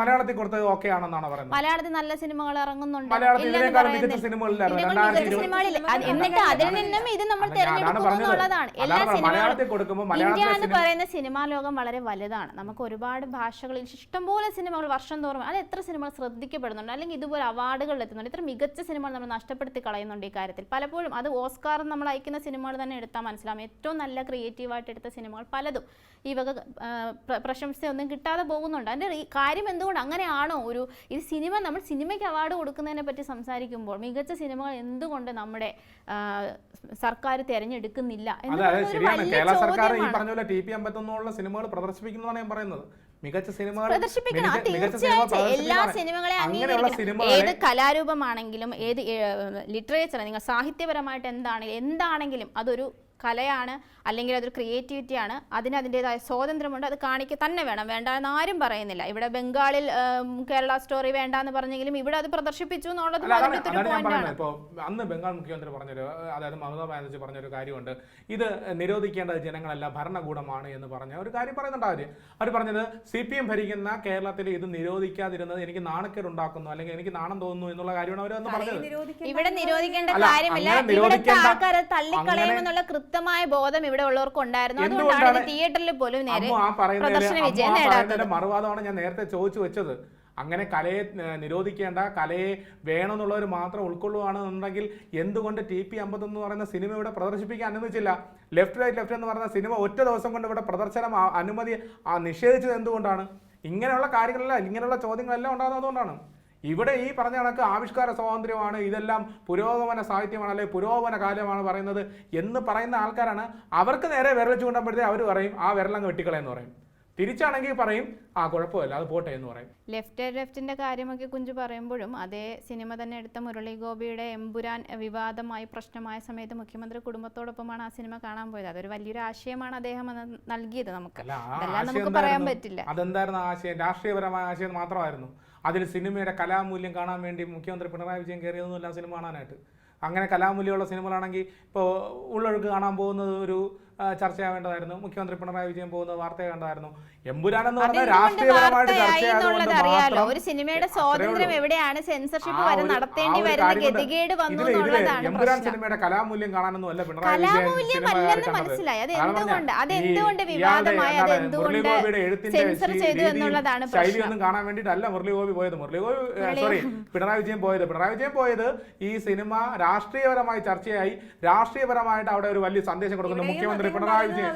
മലയാളത്തിൽ കൊടുത്തത് ഓക്കെ ആണെന്നാണ് പറയുന്നത്? മലയാളത്തിൽ നല്ല സിനിമകൾ ഇറങ്ങുന്നുണ്ട്. എന്നിട്ട് അതിൽ നിന്നും ഇത് നമ്മൾ തിരഞ്ഞെടുക്കുന്നുള്ളതാണ് എല്ലാ സിനിമകളും ഇന്ത്യ എന്ന് പറയുന്ന സിനിമാ ലോകം വളരെ വലുതാണ്. നമുക്ക് ഒരുപാട് ഭാഷകളിൽ ഇഷ്ടംപോലെ സിനിമകൾ വർഷം തോറും അത് എത്ര സിനിമകൾ ശ്രദ്ധിക്കപ്പെടുന്നുണ്ട് അല്ലെങ്കിൽ ഇതുപോലെ അവാർഡുകൾ എത്തുന്നുണ്ട് ഇത്ര മികച്ച സിനിമകൾ നമ്മൾ നഷ്ടപ്പെടുത്തി കളയുന്നുണ്ട് ഈ കാര്യത്തിൽ. പലപ്പോഴും അത് ഓസ്കാർ നമ്മൾ അയക്കുന്ന സിനിമകൾ തന്നെ എടുത്താൽ മനസ്സിലാവും. ഏറ്റവും നല്ല ക്രിയേറ്റീവായിട്ട് എടുത്ത സിനിമകൾ പലതും ഈ വക പ്രശംസയൊന്നും കിട്ടാതെ പോകുന്നുണ്ട്. അതിന്റെ കാര്യം എന്തുകൊണ്ട് അങ്ങനെയാണോ? ഒരു ഇത് സിനിമ നമ്മൾ സിനിമയ്ക്ക് അവാർഡ് കൊടുക്കുന്നതിനെ പറ്റി സംസാരിക്കുമ്പോൾ മികച്ച സിനിമകൾ എന്തുകൊണ്ട് നമ്മുടെ സർക്കാർ തിരഞ്ഞെടുക്കുന്നില്ല? എന്ന് കേരള സർക്കാർ ഈ. പറഞ്ഞ പോലെ ടി പി അമ്പത്തൊന്നുള്ള സിനിമകൾ പ്രദർശിപ്പിക്കുന്നതാണ് ഞാൻ പറയുന്നത്. മികച്ച സിനിമ എല്ലാ പ്രദർശിപ്പിക്കുന്നതാണ്. സിനിമകളെ അങ്ങനെയുള്ള അംഗീകരിക്കണം സിനിമകളെ ഏത് കലാരൂപമാണെങ്കിലും ഏത് ലിറ്ററേച്ചർ നിങ്ങൾ സാഹിത്യപരമായിട്ട് എന്താണെങ്കിലും എന്താണെങ്കിലും അതൊരു കലയാണ് അല്ലെങ്കിൽ അതൊരു ക്രിയേറ്റിവിറ്റി ആണ്. അതിന് അതിന്റെതായ സ്വാതന്ത്ര്യമുണ്ട്. അത് കാണിക്കുക തന്നെ വേണം. വേണ്ട എന്ന് ആരും പറയുന്നില്ല. ഇവിടെ ബംഗാളിൽ കേരള സ്റ്റോറി വേണ്ട എന്ന് പറഞ്ഞെങ്കിലും ഇവിടെ അത് പ്രദർശിപ്പിച്ചു എന്നുള്ളത് ഇപ്പോൾ അന്ന് ബംഗാൾ മുഖ്യമന്ത്രി പറഞ്ഞൊരു അതായത് മമതാ ബാനർജി പറഞ്ഞൊരു കാര്യമുണ്ട്. ഇത് നിരോധിക്കേണ്ടത് ജനങ്ങളല്ല ഭരണകൂടമാണ് എന്ന് പറഞ്ഞ ഒരു കാര്യം പറയുന്നുണ്ട് അവർ. അവർ പറഞ്ഞത് സി പി എം ഭരിക്കുന്ന കേരളത്തിൽ ഇത് നിരോധിക്കാതിരുന്നത് എനിക്ക് നാണക്കേട് ഉണ്ടാക്കുന്നു അല്ലെങ്കിൽ എനിക്ക് നാണം തോന്നുന്നു എന്നുള്ള കാര്യമാണ് അവർ പറഞ്ഞത്. നിരോധിക്കേണ്ട ഇവിടെ നിരോധിക്കേണ്ട കാര്യമില്ല. ഇവിടുത്തെ ആൾക്കാരെ തള്ളിക്കളയുമെന്നുള്ള അങ്ങനെ- കൃത്യമായ ബോധം ഇവിടെ ഉള്ളവർക്ക് ഉണ്ടായിരുന്നു അതുകൊണ്ടാണ് തിയേറ്ററിൽ പോലും നേരെ പ്രദർശന വിജയം നേടാത്തത്. മറുവാദമാണ് ഞാൻ നേരത്തെ ചോദിച്ചു വെച്ചത്. അങ്ങനെ കലയെ നിരോധിക്കേണ്ട കലയെ വേണമെന്നുള്ളവർ മാത്രം ഉൾക്കൊള്ളുകയാണെന്നുണ്ടെങ്കിൽ എന്തുകൊണ്ട് ടി പി അമ്പത്തൊന്ന് പറയുന്ന സിനിമ ഇവിടെ പ്രദർശിപ്പിക്കാൻ അനുവദിച്ചില്ല? ലെഫ്റ്റ് റൈറ്റ് ലെഫ്റ്റ് എന്ന് പറയുന്ന സിനിമ ഒറ്റ ദിവസം കൊണ്ട് ഇവിടെ പ്രദർശനം അനുമതി നിഷേധിച്ചത് എന്തുകൊണ്ടാണ്? ഇങ്ങനെയുള്ള കാര്യങ്ങളെല്ലാം ഇങ്ങനെയുള്ള ചോദ്യങ്ങളെല്ലാം ഉണ്ടാകുന്നതുകൊണ്ടാണ് ഇവിടെ ഈ പറഞ്ഞ കണക്ക് ആവിഷ്കാര സ്വാതന്ത്ര്യമാണ് ഇതെല്ലാം പുരോഗമന സാഹിത്യമാണ് അല്ലെങ്കിൽ പുരോഗമന കാലമാണ് പറയുന്നത് എന്ന് പറയുന്ന ആൾക്കാരാണ്. അവർക്ക് നേരെ വിരൽ ചൂണ്ടുമ്പോഴത്തേ അവർ പറയും ആ വിരലങ്ങ് വെട്ടിക്കളയെന്ന് പറയും. തിരിച്ചാണെങ്കിൽ പറയും ആ കുഴപ്പമില്ല അത് പോട്ടെ എന്ന് പറയും. ലെഫ്റ്റ് ലെഫ്റ്റിന്റെ കാര്യമൊക്കെ കുഞ്ചു പറയുമ്പോഴും അതേ സിനിമ തന്നെ എടുത്ത മുരളി ഗോപിയുടെ എമ്പുരാൻ വിവാദമായി പ്രശ്നമായ സമയത്ത് മുഖ്യമന്ത്രി കുടുംബത്തോടൊപ്പമാണ് ആ സിനിമ കാണാൻ പോയത്. അതൊരു വലിയൊരു ആശയമാണ് അദ്ദേഹം നൽകിയത് നമുക്ക്. നമുക്ക് പറയാൻ പറ്റില്ല. അതെന്തായിരുന്നു ആശയം? രാഷ്ട്രീയപരമായ ആശയം മാത്രമായിരുന്നു. അതിൽ സിനിമയുടെ കലാമൂല്യം കാണാൻ വേണ്ടി മുഖ്യമന്ത്രി പിണറായി വിജയൻ കയറിയതൊന്നുമില്ല സിനിമ കാണാനായിട്ട്. അങ്ങനെ കലാമൂല്യമുള്ള സിനിമകളാണെങ്കിൽ ഇപ്പോൾ ഉള്ളൊഴുക്ക് കാണാൻ പോകുന്നത് ഒരു ആ, ചെയ്യാവേണ്ടതായിരുന്നു മുഖ്യമന്ത്രി പിണറായി വിജയൻ പോകുന്ന വാർത്ത കണ്ടായിരുന്നു എമ്പുരാൻ എന്ന് പറഞ്ഞാൽ അതെന്തുകൊണ്ട് രാഷ്ട്രീയപരമായിട്ട് മാത്രം ഒരു സിനിമയുടെ സ്വാതന്ത്ര്യം എവിടെയാണ്? സെൻസർഷിപ്പ് വരെ നടത്തേണ്ടി വരുന്ന ഗതികേട് വന്നു എമ്പുരാൻ സിനിമയുടെ കലാമൂല്യം കാണാനൊന്നും അല്ല പിണറായി വിജയൻ മനസ്സിലായി. അത് എന്തുകൊണ്ട് അത് എന്തുകൊണ്ട് വിവാദമായി? അത് എന്തുകൊണ്ട് സെൻസർ ചെയ്തു എന്നുള്ളതാണ് ശൈലിയൊന്നും കാണാൻ വേണ്ടിട്ടല്ല മുരളിഗോപി പോയത്. മുരളിഗോപി സോറി പിണറായി വിജയൻ പോയത്. പിണറായി വിജയൻ പോയത് ഈ സിനിമ രാഷ്ട്രീയപരമായി ചർച്ചയായി. രാഷ്ട്രീയപരമായിട്ട് അവിടെ ഒരു വലിയ സന്ദേശം കൊടുക്കുന്നു മുഖ്യമന്ത്രി അദ്ദേഹം പിണറായി വിജയൻ.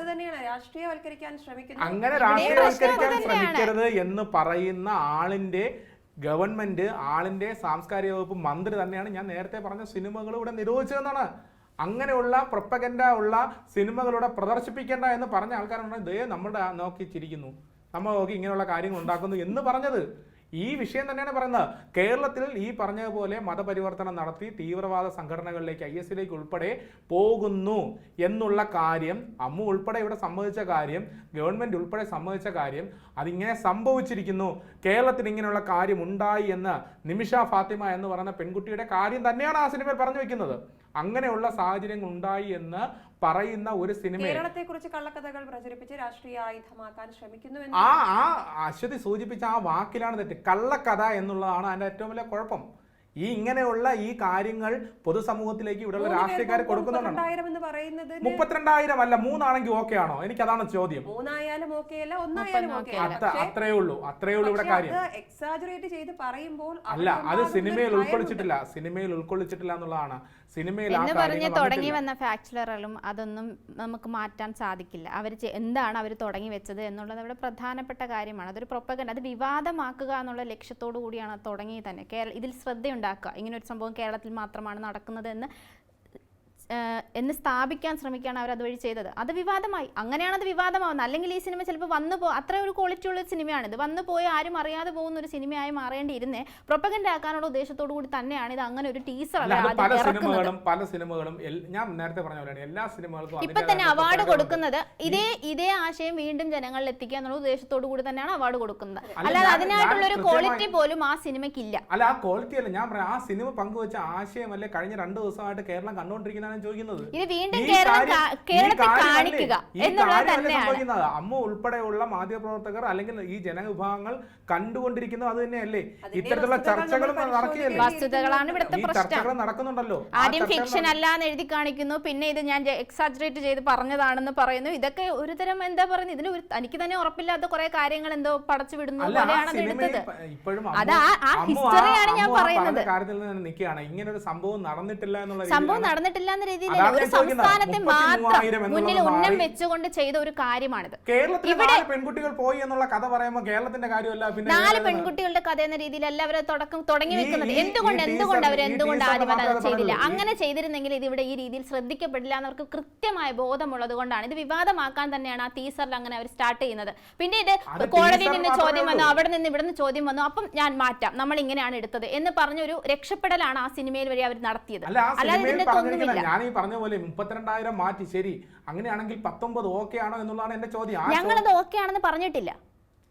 അങ്ങനെ രാഷ്ട്രീയവൽക്കരിക്കാൻ ശ്രമിക്കരുത് എന്ന് പറയുന്ന ആളിന്റെ ഗവൺമെന്റ് ആളിന്റെ സാംസ്കാരിക വകുപ്പ് മന്ത്രി തന്നെയാണ് ഞാൻ നേരത്തെ പറഞ്ഞ സിനിമകൾ ഇവിടെ നിരോധിച്ചതെന്നാണ്. അങ്ങനെയുള്ള പ്രൊപ്പഗൻഡ ഉള്ള സിനിമകളുടെ പ്രദർശിപ്പിക്കേണ്ട എന്ന് പറഞ്ഞ ആൾക്കാരുണ്ടെങ്കിൽ ദേ നമ്മുടെ നോക്കി ചിരിക്കുന്നു നമ്മൾ നോക്കി ഇങ്ങനെയുള്ള കാര്യങ്ങൾ ഉണ്ടാക്കുന്നു എന്ന് പറഞ്ഞത്. ഈ വിഷയം തന്നെയാണ് പറയുന്നത്. കേരളത്തിൽ ഈ പറഞ്ഞതുപോലെ മതപരിവർത്തനം നടത്തി തീവ്രവാദ സംഘടനകളിലേക്ക് ഐ എസിലേക്ക് ഉൾപ്പെടെ പോകുന്നു എന്നുള്ള കാര്യം അമ്മു ഉൾപ്പെടെ ഇവിടെ സമ്മതിച്ച കാര്യം ഗവൺമെന്റ് ഉൾപ്പെടെ സമ്മതിച്ച കാര്യം അതിങ്ങനെ സംഭവിച്ചിരിക്കുന്നു. കേരളത്തിൽ ഇങ്ങനെയുള്ള കാര്യം ഉണ്ടായി എന്ന് നിമിഷ ഫാത്തിമ എന്ന് പറയുന്ന പെൺകുട്ടിയുടെ കാര്യം തന്നെയാണ് ആ സിനിമയിൽ പറഞ്ഞു വെക്കുന്നത്. അങ്ങനെയുള്ള സാഹചര്യങ്ങൾ ഉണ്ടായി എന്ന് പറയുന്ന ഒരു സിനിമ കേരളത്തെ കുറിച്ച് കള്ളക്കഥകൾ പ്രചരിപ്പിച്ച് രാഷ്ട്രീയ ആയുധമാക്കാൻ ശ്രമിക്കുന്നു ആ ആ അശ്വതി സൂചിപ്പിച്ച ആ വാക്കിലാണ് തെറ്റ്. കള്ളക്കഥ എന്നുള്ളതാണ് അതിന്റെ ഏറ്റവും വലിയ കുഴപ്പം. ഈ ഇങ്ങനെയുള്ള ഈ കാര്യങ്ങൾ പൊതുസമൂഹത്തിലേക്ക് ഇവിടെയുള്ള രാഷ്ട്രീയക്കാർ കൊടുക്കുന്നുണ്ടോ. കൊടുക്കുന്നുണ്ടാണ് മുപ്പത്തിരണ്ടായിരം അല്ല മൂന്നാണെങ്കിൽ ഓക്കെ ആണോ? എനിക്ക് അതാണ് ചോദ്യം. മൂന്നായാലും ഓക്കെ അല്ല ഒന്നായാലും ഓക്കെ അല്ല. അത്രേ ഉള്ളൂ അത്രേ ഉള്ളൂ ഇവിടെ കാര്യം. എക്സാജുറേറ്റ് ചെയ്ത് പറയുമ്പോൾ അല്ല അത് സിനിമയിൽ. ഉൾക്കൊള്ളിച്ചിട്ടില്ല സിനിമയിൽ ഉൾക്കൊള്ളിച്ചിട്ടില്ല എന്നുള്ളതാണ്. സിനിമയിൽ പറഞ്ഞ് തുടങ്ങി വന്ന ഫാക്ചുലറും അതൊന്നും നമുക്ക് മാറ്റാൻ സാധിക്കില്ല. അവർ എന്താണ് അവർ തുടങ്ങി വെച്ചത് എന്നുള്ളത് അവിടെ പ്രധാനപ്പെട്ട കാര്യമാണ്. അതൊരു പ്രൊപ്പഗൻഡ് അത് വിവാദമാക്കുക എന്നുള്ള ലക്ഷ്യത്തോടു കൂടിയാണ് അത് തുടങ്ങി തന്നെ. കേരള ഇതിൽ ശ്രദ്ധയുണ്ടാക്കുക ഇങ്ങനെ ഒരു സംഭവം കേരളത്തിൽ മാത്രമാണ് നടക്കുന്നത് എന്ന് എന്ന് സ്ഥാപിക്കാൻ ശ്രമിക്കുകയാണ് അവർ അതുവഴി ചെയ്തത്. അത് വിവാദമായി. അങ്ങനെയാണ് അത് വിവാദമാവുന്നത്. അല്ലെങ്കിൽ ഈ സിനിമ ചിലപ്പോൾ വന്നു പോ അത്ര ഒരു ക്വാളിറ്റി ഉള്ള സിനിമയാണ്. ഇത് വന്നു പോയി ആരും അറിയാതെ പോകുന്ന ഒരു സിനിമയായി മാറേണ്ടിയിരുന്നേ പ്രൊപ്പഗൻഡ് ആക്കാനുള്ള ഉദ്ദേശത്തോടു കൂടി തന്നെയാണ് ഇത് അങ്ങനെ ഒരു ടീസർ പല സിനിമകളും പല സിനിമകളും ഞാൻ നേരത്തെ പറഞ്ഞ പോലെയാണ് എല്ലാ സിനിമകൾക്കും ഇപ്പൊ തന്നെ അവാർഡ് കൊടുക്കുന്നത് ഇതേ ഇതേ ആശയം വീണ്ടും ജനങ്ങളിൽ എത്തിക്കുക എന്നുള്ള ഉദ്ദേശത്തോടു കൂടി തന്നെയാണ് അവാർഡ് കൊടുക്കുന്നത്. അല്ല, അല്ലാതെ അതിനായിട്ടുള്ള ഒരു ക്വാളിറ്റി പോലും ആ സിനിമയ്ക്കില്ല. അല്ല ആ ക്വാളിറ്റി അല്ല. ഞാൻ പറയാം ആ സിനിമ പങ്കുവച്ച ആശയമല്ലേ കഴിഞ്ഞ രണ്ട് ദിവസമായിട്ട് കേരളം കണ്ടുകൊണ്ടിരിക്കുന്നതാണ് ചോദിക്കുന്നത്? ഇത് വീണ്ടും കേരളത്തെ കാണിക്കുക എന്നുള്ളത് തന്നെയാണ്. സംഭവിക്കുന്നത്? അമ്മ ഉൾപ്പെടെയുള്ള മാധ്യമപ്രവർത്തകർ അല്ലെങ്കിൽ ഈ ജനവിഭാഗങ്ങൾ കണ്ടുകൊണ്ടിരിക്കുന്നത് അത് തന്നെയല്ലേ? ഇത്തരത്തിലുള്ള നമ്മൾ നടക്കുകയല്ലേ വസ്തുതകളാണ് ഇവിടുത്തെ പ്രശ്നം. ചർച്ചകൾ നടക്കുന്നുണ്ടല്ലോ. ആദ്യം ഫിക്ഷൻ അല്ല എന്ന് എഴുതി കാണിക്കുന്നു. പിന്നെ ഇത് ഞാൻ എക്സാജറേറ്റ് ചെയ്ത് പറഞ്ഞതാണെന്ന് പറയുന്നു. ഇതൊക്കെ ഒരുതരം എന്താ പറയുന്നത്? ഇതിന് എനിക്ക് തന്നെ ഉറപ്പില്ലാത്ത കുറെ കാര്യങ്ങൾ എന്തോ പടച്ചു വിടുന്നു അല്ല പോലെയാണ് അത് എടുത്തത്. ഇപ്പോഴും അത് ആ ഹിസ്റ്ററിയാണ് ഞാൻ പറയുന്നത്. കാര്യത്തിൽ നിന്ന് നിൽക്കുകയാണ്. ഇങ്ങനെ ഒരു സംഭവം നടന്നിട്ടില്ല എന്നുള്ള സംഭവം നടന്നിട്ടില്ല എന്ന അതാണ് ഒരു സംസ്ഥാനത്തെ മാത്രം മുന്നിൽ ഉന്നം വെച്ചുകൊണ്ട് ചെയ്ത ഒരു കാര്യമാണിത്. ഇവിടെ- പെൺകുട്ടികൾ പോയി എന്നുള്ള കഥ പറയുമ്പോൾ കേരളത്തിന്റെ കാര്യമല്ല പിന്നെ നാല് പെൺകുട്ടികളുടെ കഥ എന്ന രീതിയിലല്ല അവരെ തുടക്കം തുടങ്ങി വെക്കുന്നത്. എന്തുകൊണ്ട് എന്തുകൊണ്ട് അവർ എന്തുകൊണ്ട് ആദ്യം അത് ചെയ്തില്ല? അങ്ങനെ ചെയ്തിരുന്നെങ്കിൽ ഇത് ഇവിടെ ഈ രീതിയിൽ ശ്രദ്ധിക്കപ്പെടില്ല എന്നവർക്ക് കൃത്യമായ ബോധമുള്ളത് കൊണ്ടാണ്. ഇത് വിവാദമാക്കാൻ തന്നെയാണ് ആ ടീസറിൽ അങ്ങനെ അവർ സ്റ്റാർട്ട് ചെയ്യുന്നത്. പിന്നെ ഇത് കോടതിയിൽ നിന്ന് ചോദ്യം വന്നു അവിടെ നിന്ന് ഇവിടെ നിന്ന് ചോദ്യം വന്നു. അപ്പം ഞാൻ മാറ്റാം. നമ്മൾ ഇങ്ങനെയാണ് എടുത്തത് എന്ന് പറഞ്ഞൊരു രക്ഷപ്പെടലാണ് ആ സിനിമയിൽ വഴി അവർ നടത്തിയത്. അല്ലാതെ ഇതിന്റെ ഒന്നുമില്ല. ഞാൻ ഈ പറഞ്ഞ പോലെ മുപ്പത്തിരണ്ടായിരം മാറ്റി ശരി. അങ്ങനെയാണെങ്കിൽ പത്തൊമ്പത് ഓക്കെ ആണോ എന്നുള്ളതാണ് എന്റെ ചോദ്യം. ഞങ്ങളത് ഓക്കെ ആണെന്ന് പറഞ്ഞിട്ടില്ല.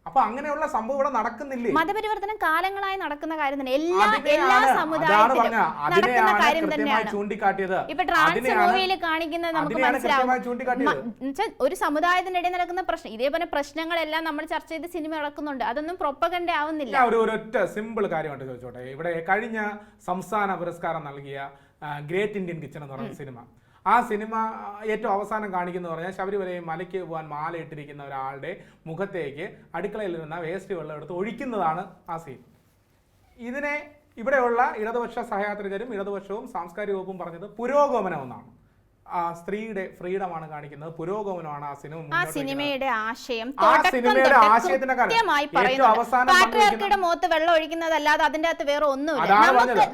അപ്പൊ അങ്ങനെയുള്ള സംഭവം ഇവിടെ നടക്കുന്നില്ലേ? മതപരിവർത്തനം കാലങ്ങളായി നടക്കുന്ന കാര്യം തന്നെ. എല്ലാ എല്ലാ സമുദായത്തിലും നടക്കുന്ന അതിനെയാണ് കാര്യം കൃത്യമായി തന്നെയാണ്. ചൂണ്ടിക്കാട്ടിയത്. ഇപ്പൊ ട്രാൻസ് അതിനെയാണ് മൂവിയിൽ കാണിക്കുന്നത് നമുക്ക് മനസ്സിലാവും. ഒരു സമുദായത്തിന്റെ ഇടയിൽ നടക്കുന്ന പ്രശ്നം. ഇതേപോലെ പ്രശ്നങ്ങളെല്ലാം നമ്മൾ ചർച്ച ചെയ്ത് സിനിമ ഇളക്കുന്നുണ്ട്. അതൊന്നും പ്രൊപ്പകണ്ട ആവുന്നില്ല. ഒരു ഒരൊറ്റ സിമ്പിൾ കാര്യമായിട്ട് ചോദിച്ചോട്ടെ. ഇവിടെ കഴിഞ്ഞ സംസ്ഥാന പുരസ്കാരം നൽകിയ ഗ്രേറ്റ് ഇന്ത്യൻ കിച്ചൺ എന്ന് പറയുന്ന സിനിമ. ആ സിനിമ ഏറ്റവും അവസാനം കാണിക്കുന്നത് പറഞ്ഞാൽ ശബരിമലയിൽ മലയ്ക്ക് പോകാൻ മാല ഇട്ടിരിക്കുന്ന ഒരാളുടെ മുഖത്തേക്ക് അടുക്കളയിൽ നിന്ന് വേസ്റ്റ് വെള്ളം എടുത്ത് ഒഴിക്കുന്നതാണ് ആ സീൻ ഇതിനെ ഇവിടെയുള്ള ഇടതുപക്ഷ സഹയാത്രികരും ഇടതുപക്ഷവും സാംസ്കാരിക വകുപ്പും പറഞ്ഞത് പുരോഗമനം എന്നാണ് ആ സ്ത്രീയുടെ ഫ്രീഡമാണ് കാണിക്കുന്നത്. പുരോഗമനമാണ് ആ സിനിമ ആ. സിനിമയുടെ ആശയം ആ സിനിമയുടെ ആശയത്തിന്റെ പറയുന്നത് അവസാനം മുഖത്ത് വെള്ളം ഒഴിക്കുന്നതല്ലാതെ അതിന്റെ അകത്ത് വേറെ ഒന്നുമില്ല.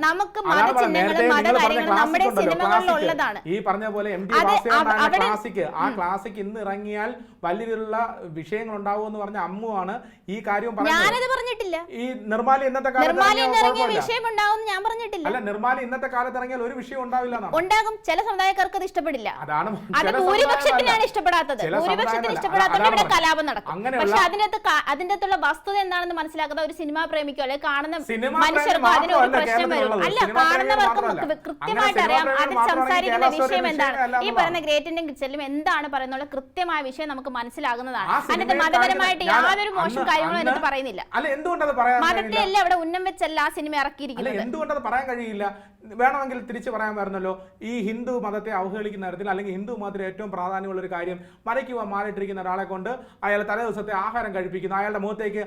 നമുക്ക് മതചിഹ്നങ്ങളും മതകാര്യങ്ങളും നമ്മുടെ സിനിമകളിലുള്ളതാണ് ഈ പറഞ്ഞ പോലെ എം ടി ക്ലാസിക് ആ ക്ലാസിക് ഇന്ന് ഇറങ്ങിയാൽ വലിയ രീതിയിലുള്ള വിഷയങ്ങൾ ഉണ്ടാവും എന്ന് പറഞ്ഞ അമ്മുവാണ് ഈ കാര്യം ഞാനത് പറഞ്ഞിട്ടില്ല. ഈ നിർമ്മാലി ഇന്നത്തെ കാലത്ത്. വിഷയം ഉണ്ടാവും ഞാൻ പറഞ്ഞിട്ടില്ല. അല്ല നിർമ്മാലി ഇന്നത്തെ കാലത്ത് ഇറങ്ങിയാൽ ഒരു വിഷയം ഉണ്ടാവില്ല ഉണ്ടാകും. ചില സമുദായക്കാർക്ക് ഇഷ്ടം ഇഷ്ടപ്പെടില്ല. അത് ഭൂരിപക്ഷത്തിനാണ് ഇഷ്ടപ്പെടാത്തത്. ഭൂരിപക്ഷത്തിന് ഇഷ്ടപ്പെടാത്തതുകൊണ്ട് ഇഷ്ടപ്പെടാത്തത് ഇവിടെ. കലാപം നടക്കും. പക്ഷെ അതിനകത്ത് ക- അതിന്റെ അകത്തുള്ള വസ്തുത എന്താണെന്ന് മനസ്സിലാക്കുന്ന ഒരു സിനിമാ പ്രേമിക്കോ അല്ലെങ്കിൽ കാണുന്ന മനുഷ്യർക്കോ പ്രേമി അതിനൊരു പ്രശ്നം വരും അല്ല കാണുന്നവർക്ക്. കൃത്യമായിട്ട് അറിയാം. അത് അതിൽ സംസാരിക്കുന്ന വിഷയം എന്താണ്? ഈ. പറയുന്ന ഗ്രേറ്റ് ഇന്ത്യൻ കിച്ചണിലും എന്താണ് പറയുന്നുള്ള കൃത്യമായ വിഷയം നമുക്ക് മനസ്സിലാകുന്നതാണ്. അതിന്റെ അതിനകത്ത് മതപരമായിട്ട് യാതൊരു മോശം കാര്യങ്ങളും അതിനകത്ത് പറയുന്നില്ല. മതത്തെ? അല്ല അവിടെ ഉന്നം വെച്ചല്ല ആ സിനിമ ഇറക്കിയിരിക്കുന്നത്. എന്തുകൊണ്ടത് പറയാൻ കഴിയില്ല? വേണമെങ്കിൽ തിരിച്ചു പറയാൻ വരുന്നല്ലോ. ഈ ഹിന്ദു മതത്തെ അവഹേളിക്കുന്ന തരത്തിൽ അല്ലെങ്കിൽ ഹിന്ദു മതത്തിൽ ഏറ്റവും പ്രാധാന്യമുള്ള ഒരു കാര്യം മരയ്ക്കുവാൻ മാറിയിട്ടിരിക്കുന്ന ഒരാളെ കൊണ്ട് അയാൾ തലേ ദിവസത്തെ ആഹാരം കഴിപ്പിക്കുന്നു. അയാളുടെ മുഖത്തേക്ക്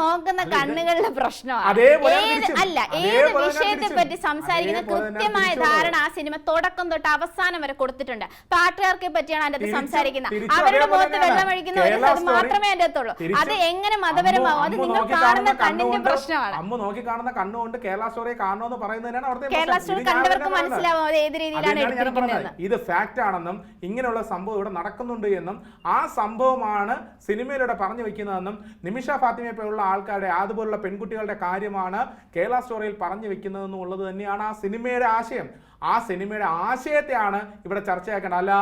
നോക്കുന്ന കണ്ണുകളുടെ പ്രശ്നമാണ്. അതേപോലെ അല്ല ഏത് വിഷയത്തെ പറ്റി സംസാരിക്കുന്ന കൃത്യമായ ധാരണ ആ സിനിമ തുടക്കം തൊട്ട് അവസാനം വരെ കൊടുത്തിട്ടുണ്ട്. പാട്ടുകാർക്കെ പറ്റിയാണ് അതിന്റെ സംസാരിക്കുന്നത്. അവരുടെ മുഖത്ത്. വെള്ളം ഒഴിക്കുന്ന ഒരു മാത്രമേ അതിന്റെ അകത്തുള്ളൂ അത് എങ്ങനെ മതപരമാവും അത് നിങ്ങൾ കാണുന്ന കണ്ണിന്റെ പ്രശ്നമാണ്. അമ്മ നോക്കി കാണുന്ന കണ്ണുകൊണ്ട് കേരള സ്റ്റോറിയെ കാണണമെന്ന് പറയുന്നതിനാണ് കേരള. സ്റ്റോറി കണ്ടവർക്ക്. മനസ്സിലാവും അത് ഏത് രീതിയിലാണ് പറഞ്ഞത്. ഇത് ഫാക്റ്റ് ആണെന്നും ഇങ്ങനെയുള്ള സംഭവം ഇവിടെ നടക്കുന്നുണ്ട് എന്നും ആ സംഭവമാണ് സിനിമയിലൂടെ പറഞ്ഞു വെക്കുന്നതെന്നും നിമിഷ ഫാത്തിമയെ പോലുള്ള ആൾക്കാരുടെ അതുപോലുള്ള പെൺകുട്ടികളുടെ കാര്യമാണ് കേരള സ്റ്റോറിയിൽ പറഞ്ഞു വെക്കുന്നതെന്നും ഉള്ളത് തന്നെയാണ് ആ സിനിമയുടെ ആശയം. ആ സിനിമയുടെ ആശയത്തെയാണ് ഇവിടെ ചർച്ചയാക്കേണ്ടത്. അല്ല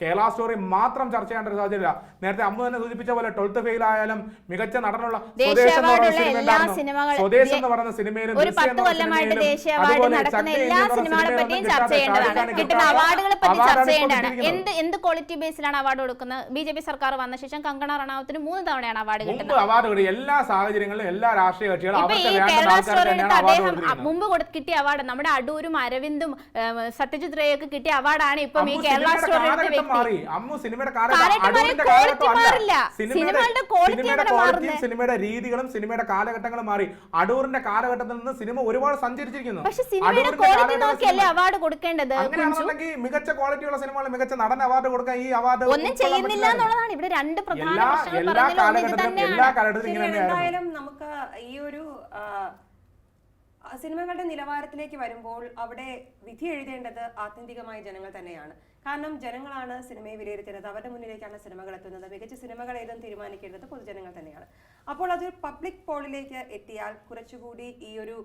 കേരള സ്റ്റോറി മാത്രം ചർച്ച ചെയ്യേണ്ട ഒരു സാഹചര്യമില്ല. നേരത്തെ അമ്മ തന്നെ സൂചിപ്പിച്ച പോലെ ട്വൽത്ത് ഫെയിൽ ആയാലും മികച്ച നടനുള്ള സ്വദേശം എന്ന് പറയുന്ന സിനിമ എല്ലാ ഉണ്ടായിരുന്നു. സിനിമകളും എന്ന് പറയുന്ന സിനിമയിലും എന്ത് എന്ത് ക്വാളിറ്റി ബേസിലാണ് അവാർഡ് കൊടുക്കുന്നത്? ബി ജെ പി സർക്കാർ വന്ന ശേഷം കങ്കണ റണാവത്തിന് മൂന്ന് തവണയാണ് അവാർഡ് കിട്ടുന്നത്. അവാർഡ് എല്ലാ സാഹചര്യങ്ങളിലും എല്ലാ രാഷ്ട്രീയ കക്ഷികളും അദ്ദേഹം മുമ്പ് കൊടു- കിട്ടിയ അവാർഡ് നമ്മുടെ അടൂരും അരവിന്ദും സത്യജിത് റേയൊക്കെ കിട്ടിയ അവാർഡാണ് ഇപ്പം ഈ കേരള സ്റ്റോറി മാറി. അമ്മു സിനിമയുടെ. സിനിമയുടെ ക്വാളിറ്റിയും സിനിമയുടെ രീതികളും സിനിമയുടെ കാലഘട്ടങ്ങളും മാറി. അടൂറിന്റെ കാലഘട്ടത്തിൽ നിന്ന് സിനിമ ഒരുപാട് സഞ്ചരിച്ചിരിക്കുന്നു. പക്ഷെ ക്വാളിറ്റി നോക്കിയല്ലേ അവാർഡ് കൊടുക്കേണ്ടത് അങ്ങനെയാണെന്നുണ്ടെങ്കിൽ മികച്ച ക്വാളിറ്റിയുള്ള സിനിമകൾ മികച്ച നടൻ അവാർഡ് കൊടുക്കാൻ ഈ അവാർഡ് ഒന്നും ചെയ്യുന്നില്ല എന്നുള്ളതാണ് ഇവിടെ രണ്ട് പ്രധാന എല്ലാ കാലഘട്ടത്തിലും എല്ലാ കാലഘട്ടത്തിലും ഇങ്ങനെ. തന്നെയായിരുന്നു. നമുക്ക് ഈ ഒരു സിനിമകളുടെ നിലവാരത്തിലേക്ക് വരുമ്പോൾ അവിടെ വിധി എഴുതേണ്ടത് ആത്യന്തികമായ ജനങ്ങൾ തന്നെയാണ്. കാരണം ജനങ്ങളാണ് സിനിമയെ വിലയിരുത്തുന്നത്. അവരുടെ മുന്നിലേക്കാണ് സിനിമകൾ എത്തുന്നത്. മികച്ച സിനിമകൾ ഏതും തീരുമാനിക്കേണ്ടത് പൊതുജനങ്ങൾ തന്നെയാണ്. അപ്പോൾ അത് പബ്ലിക് പോളിലേക്ക് എത്തിയാൽ കുറച്ചുകൂടി ഈ ഒരു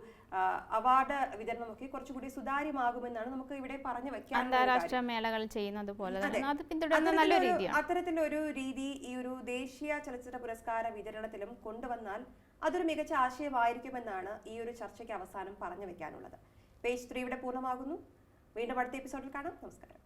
അവാർഡ് വിതരണമൊക്കെ കുറച്ചുകൂടി സുതാര്യമാകുമെന്നാണ് നമുക്ക് ഇവിടെ പറഞ്ഞു വെക്കാൻ അന്താരാഷ്ട്ര മേളകൾ ചെയ്യുന്നത് പോലെ അത്തരത്തിലൊരു രീതി ഈ ഒരു ദേശീയ ചലച്ചിത്ര പുരസ്കാര വിതരണത്തിലും കൊണ്ടുവന്നാൽ അതൊരു മികച്ച ആശയമായിരിക്കുമെന്നാണ് ഈ ഒരു ചർച്ചയ്ക്ക് അവസാനം പറഞ്ഞു വെക്കാനുള്ളത്. പേജ് ത്രീ ഇവിടെ പൂർണമാകുന്നു. വീണ്ടും അടുത്ത എപ്പിസോഡിൽ കാണാം. നമസ്കാരം.